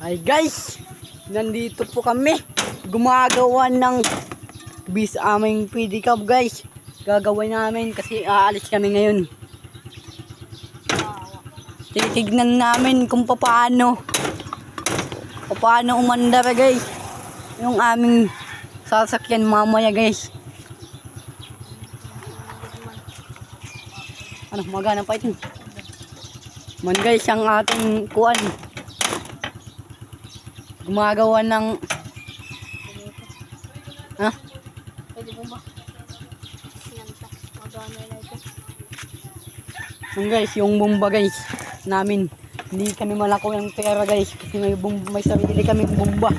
Hi guys, nandito po kami. Gumagawa ng bis aming pedicab guys. Gagawin namin kasi aalis kami ngayon. Titignan namin kung paano paano umandar guys. Yung aming sasakyan mamaya guys. Ano, magana pa ito. Man guys, ang ating kuan gumagawa ng ha? Pwede mo ba? Ito. Yung guys, yung bomba guys namin. Hindi kami malako ng pera guys kasi may bomba, may sarili kami bomba.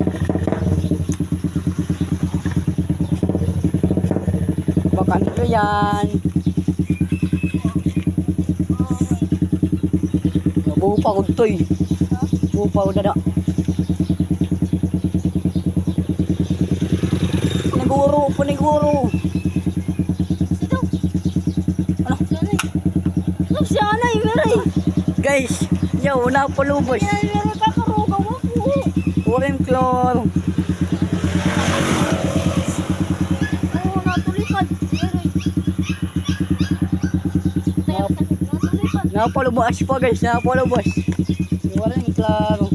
Baka ano yan? Buo pa ko to eh. Buo pa ko dada. Paniguro, paniguro. Sino? Ano? Ano si Anay? Meron. Guys, yo, napalubos. Yan, meron kakarugaw ako. Urim klor. Oo, natulipad. Meron. Tayo sa natulipad. Napalubos pa guys, napalubos. Urim klaro.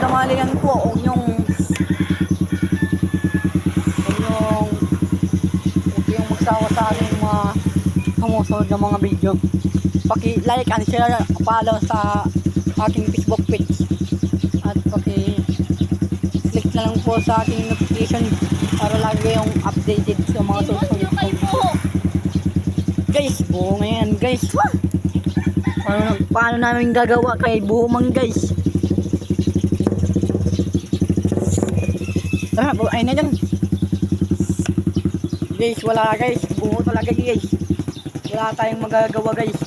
Damalian ko, huwag yung yung yung magsawa sa mga sumusunod ng mga video. Paki-like and share, follow sa ating Facebook page. At paki-click na lang po sa ating notification para lagi yung updated sa mga susunod. Buho. Guys, buo ngayon guys. Paano, paano namin gagawa kay buhumang guys? Tara, bu ay na dyan. Guys, wala guys. Buo talaga guys. Wala tayong magagawa guys.